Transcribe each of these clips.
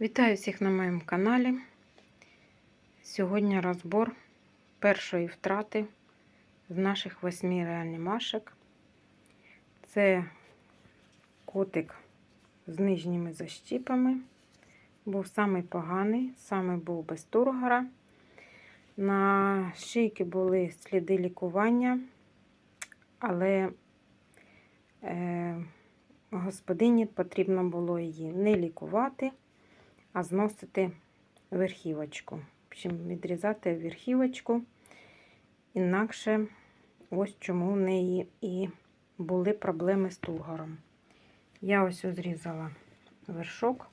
Вітаю всіх на моєму каналі. Сьогодні розбор першої втрати з наших восьми реанімашок. Це котик з нижніми защіпами. Був самий поганий, саме був без тургора. На шийки були сліди лікування, але е, господині потрібно було її не лікувати а зносити верхівочку. В общем, відрізати верхівочку, інакше ось чому в неї і були проблеми з тугором. Я ось зрізала вершок.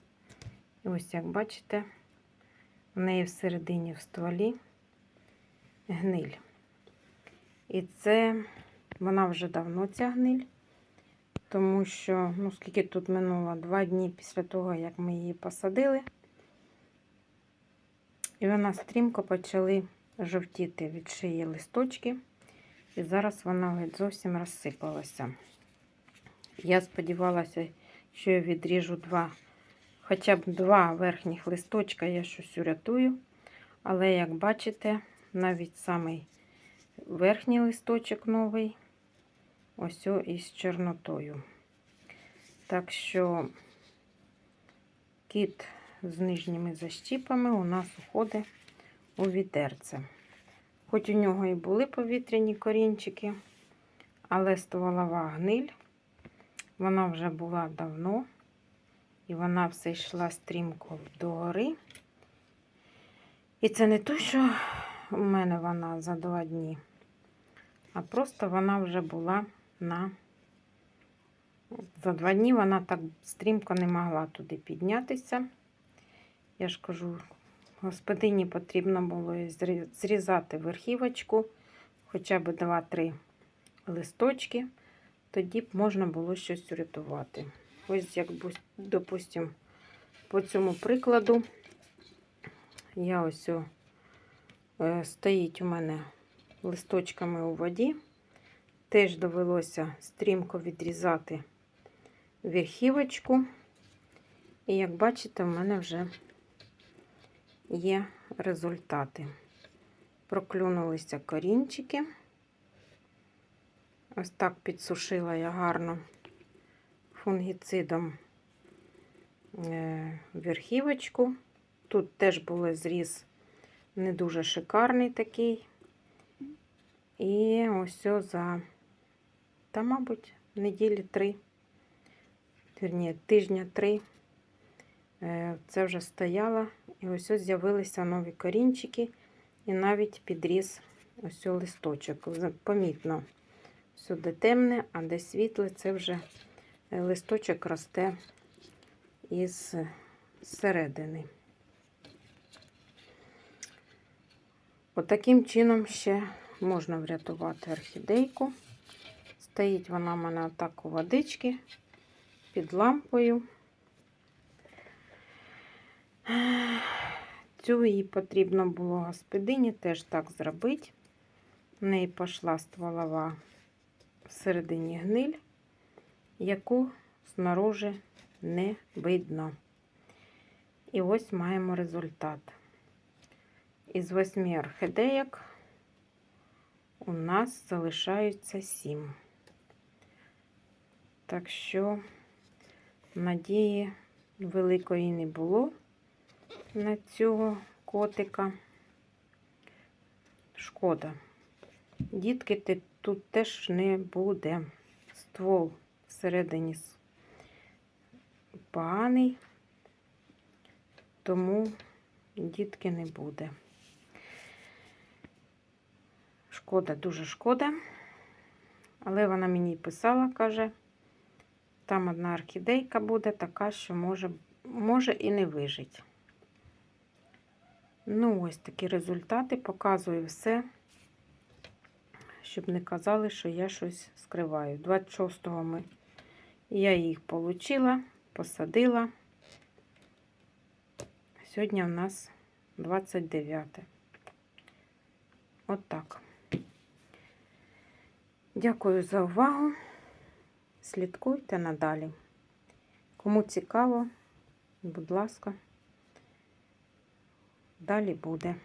І ось, як бачите, в неї всередині в стволі гниль. І це вона вже давно ця гниль тому що, ну, скільки тут минуло, два дні після того, як ми її посадили, і вона стрімко почали жовтіти від шиї листочки, і зараз вона геть зовсім розсипалася. Я сподівалася, що я відріжу два, хоча б два верхніх листочка, я щось урятую. Але, як бачите, навіть самий верхній листочок новий ось із чорнотою. Так що кіт з нижніми защіпами у нас уходить у відерце. Хоч у нього і були повітряні корінчики, але стволова гниль, вона вже була давно, і вона все йшла стрімко догори. І це не то, що у мене вона за два дні, а просто вона вже була на за два дні вона так стрімко не могла туди піднятися. Я ж кажу, господині потрібно було зрізати верхівочку, хоча б 2-3 листочки, тоді б можна було щось урятувати. Ось, як, допустимо, по цьому прикладу, я ось о, е, стоїть у мене листочками у воді. Теж довелося стрімко відрізати верхівочку. І, як бачите, в мене вже є результати. Проклюнулися корінчики. Ось так підсушила я гарно фунгіцидом е, верхівочку. Тут теж був зріз не дуже шикарний такий. І ось за та, мабуть, неділі три, вірні, тижня три. Е, це вже стояло. І ось ось з'явилися нові корінчики, і навіть підріс ось листочок. Помітно, сюди темне, а де світле, це вже е, листочок росте із середини. Отаким чином ще можна врятувати орхідейку. Стоїть вона в мене отак у водички під лампою. Цю їй потрібно було господині теж так зробити. В неї пішла стволова всередині гниль, яку снаружи не видно. І ось маємо результат. Із восьми орхідеїк у нас залишаються сім. Так що надії великої не було на цього котика. Шкода. Дітки тут теж не буде. Ствол всередині поганий, тому дітки не буде. Шкода, дуже шкода. Але вона мені писала, каже, там одна орхідейка буде така, що може, може і не вижить. Ну, ось такі результати. Показую все, щоб не казали, що я щось скриваю. 26-го ми я їх отримала, посадила. Сьогодні у нас 29. От так. Дякую за увагу слідкуйте надалі. Кому цікаво, будь ласка, далі буде.